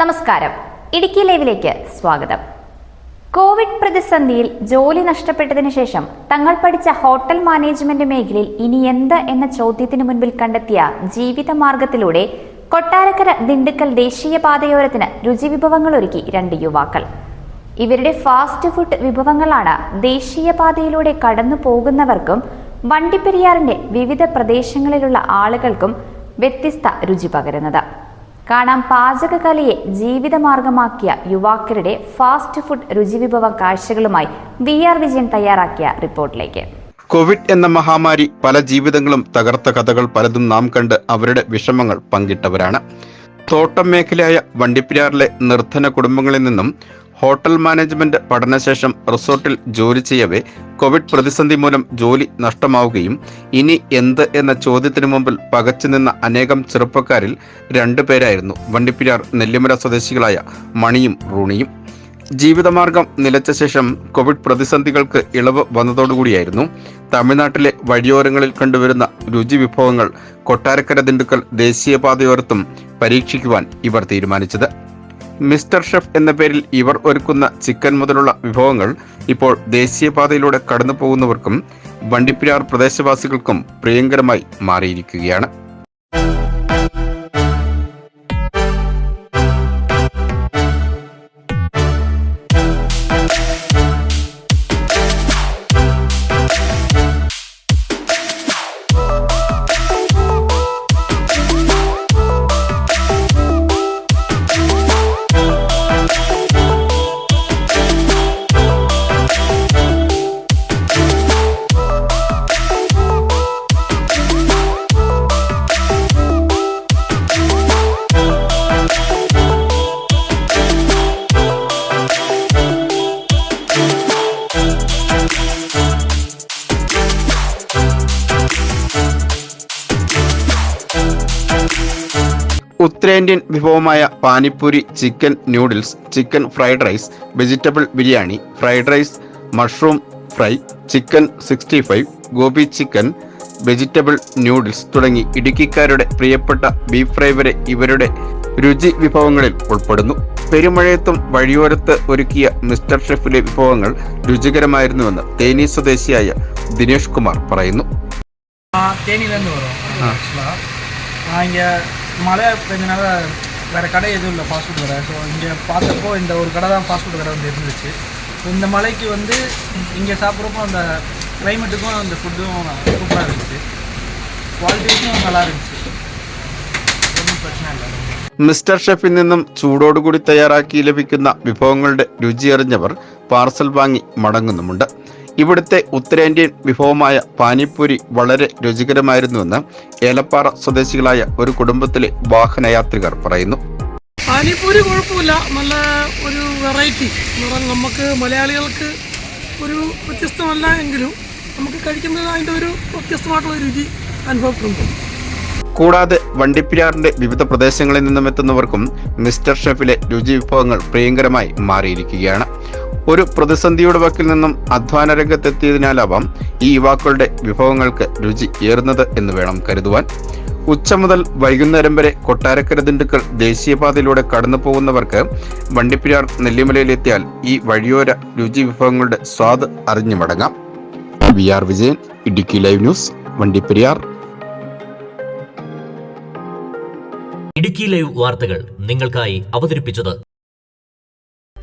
നമസ്കാരം. ഇടുക്കി ലൈവിലേക്ക് സ്വാഗതം. കോവിഡ് പ്രതിസന്ധിയിൽ ജോലി നഷ്ടപ്പെട്ടതിനു ശേഷം തങ്ങൾ പഠിച്ച ഹോട്ടൽ മാനേജ്മെന്റ് മേഖലയിൽ ഇനി എന്ത് എന്ന ചോദ്യത്തിന് മുൻപിൽ കണ്ടെത്തിയ ജീവിതമാർഗത്തിലൂടെ കൊട്ടാരക്കര ദിണ്ടുക്കൽ ദേശീയപാതയോരത്തിന് രുചിവിഭവങ്ങൾ ഒരുക്കി രണ്ട് യുവാക്കൾ. ഇവരുടെ ഫാസ്റ്റ് ഫുഡ് വിഭവങ്ങളാണ് ദേശീയപാതയിലൂടെ കടന്നു പോകുന്നവർക്കും വണ്ടിപ്പെരിയാറിന്റെ വിവിധ പ്രദേശങ്ങളിലുള്ള ആളുകൾക്കും വ്യത്യസ്ത രുചി പകരുന്നത്. കാണാം പാചകകലയെ ജീവിതമാർഗമാക്കിയ യുവാക്കളുടെ ഫാസ്റ്റ് ഫുഡ് രുചിവിഭവ കാഴ്ചകളുമായി വി ആർ വിജയൻ തയ്യാറാക്കിയ റിപ്പോർട്ടിലേക്ക്. കോവിഡ് എന്ന മഹാമാരി പല ജീവിതങ്ങളും തകർത്ത കഥകൾ പലതും നാം കണ്ട് അവരുടെ വിഷമങ്ങൾ പങ്കിട്ടവരാണ്. തോട്ടം മേഖലയായ വണ്ടിപ്പിരാറിലെ നിർധന കുടുംബങ്ങളിൽ നിന്നും ഹോട്ടൽ മാനേജ്മെന്റ് പഠനശേഷം റിസോർട്ടിൽ ജോലി ചെയ്യവേ കോവിഡ് പ്രതിസന്ധി മൂലം ജോലി നഷ്ടമാവുകയും ഇനി എന്ത് എന്ന ചോദ്യത്തിനു മുമ്പിൽ പകച്ചു നിന്ന അനേകം ചെറുപ്പക്കാരിൽ രണ്ടുപേരായിരുന്നു വണ്ടിപ്പിരാർ നെല്ലിമല സ്വദേശികളായ മണിയും റൂണിയും. ജീവിതമാർഗം നിലച്ച ശേഷം കോവിഡ് പ്രതിസന്ധികൾക്ക് ഇളവ് വന്നതോടുകൂടിയായിരുന്നു തമിഴ്നാട്ടിലെ വഴിയോരങ്ങളിൽ കണ്ടുവരുന്ന രുചി വിഭവങ്ങൾ കൊട്ടാരക്കര ദിണ്ടുക്കൽ ദേശീയപാതയോരത്തും പരീക്ഷിക്കുവാൻ ഇവർ തീരുമാനിച്ചത്. മിസ്റ്റർ ഷെഫ് എന്ന പേരിൽ ഇവർ ഒരുക്കുന്ന ചിക്കൻ മുതലുള്ള വിഭവങ്ങൾ ഇപ്പോൾ ദേശീയപാതയിലൂടെ കടന്നു പോകുന്നവർക്കും വണ്ടിപ്പിരാർ പ്രദേശവാസികൾക്കും പ്രിയങ്കരമായി മാറിയിരിക്കുകയാണ്. ഉത്തരേന്ത്യൻ വിഭവമായ panipuri chicken noodles chicken fried rice vegetable biryani fried rice mushroom fry chicken sixty five gobi chicken vegetable noodles തുടങ്ങി ഇടുക്കിക്കാരുടെ പ്രിയപ്പെട്ട ബീഫ് ഫ്രൈ വരെ ഇവരുടെ രുചി വിഭവങ്ങളിൽ ഉൾപ്പെടുന്നു. പെരുമഴയത്തും വഴിയോരത്ത് ഒരുക്കിയ മിസ്റ്റർ ഷെഫിലെ വിഭവങ്ങൾ രുചികരമായിരുന്നുവെന്ന് തേനി സ്വദേശിയായ ദിനേഷ് കുമാർ പറയുന്നു. நான் தேனியிலேருந்து வரோம் ஆக்சுவலாக நான் இங்கே மழை பெஞ்சனால வேறு கடை எதுவும் இல்லை ஃபாஸ்ட் ஃபுட் கடை ஸோ இங்கே பார்த்தப்போ இந்த ஒரு கடை தான் ஃபாஸ்ட் ஃபுட் கடை வந்து இருந்துச்சு ஸோ இந்த மலைக்கு வந்து இங்கே சாப்பிட்றப்போ அந்த கிளைமேட்டுக்கும் அந்த ஃபுட்டும் சூப்பராக இருந்துச்சு குவாலிட்டிஸும் நல்லா இருந்துச்சு ஒன்றும் பிரச்சனை இல்லை മിസ്റ്റർ ഷെഫിൽ നിന്നും ചൂടോടുകൂടി തയ്യാറാക്കി ലഭിക്കുന്ന വിഭവങ്ങളുടെ രുചിയറിഞ്ഞവർ പാർസൽ വാങ്ങി മടങ്ങുന്നുമുണ്ട് ഇവിടുത്തെ ഉത്തരേന്ത്യൻ വിഭവമായ പാനിപ്പൂരി വളരെ രുചികരമായിരുന്നുവെന്ന് ഏലപ്പാറ സ്വദേശികളായ ഒരു കുടുംബത്തിലെ വാഹനയാത്രികർ പറയുന്നു. പാനിപ്പൂരി കുഴപ്പമില്ല. നല്ല ഒരു വെറൈറ്റി നമുക്ക് മലയാളികൾക്ക് ഒരു വ്യത്യസ്തമല്ല എങ്കിലും നമുക്ക് കഴിക്കുന്നത് അതിന്റെ ഒരു വ്യത്യസ്തമായിട്ടുള്ള രുചി അനുഭവപ്പെടുന്നു കൂടാതെ വണ്ടിപ്പിരാറിന്റെ വിവിധ പ്രദേശങ്ങളിൽ നിന്നും എത്തുന്നവർക്കും മിസ്റ്റർ ഷെഫിലെ രുചി വിഭവങ്ങൾ പ്രിയങ്കരമായി മാറിയിരിക്കുകയാണ്. ഒരു പ്രതിസന്ധിയുടെ വക്കിൽ നിന്നും അധ്വാന രംഗത്തെത്തിയതിനാലാവാം ഈ യുവാക്കളുടെ വിഭവങ്ങൾക്ക് രുചി ഏറുന്നത് എന്ന് വേണം കരുതുവാൻ. ഉച്ച മുതൽ വൈകുന്നേരം വരെ കൊട്ടാരക്കര ദിണ്ടുക്കൾ ദേശീയപാതയിലൂടെ കടന്നു പോകുന്നവർക്ക് വണ്ടിപ്പിരാർ നെല്ലിമലയിലെത്തിയാൽ ഈ വഴിയോര രുചി വിഭവങ്ങളുടെ സ്വാദ് അറിഞ്ഞു മടങ്ങാം. V R Vijayan Idukki live news Vandiperiyar. Idukki live വാർത്തകൾ നിങ്ങൾക്കായി അവതരിപ്പിച്ചത്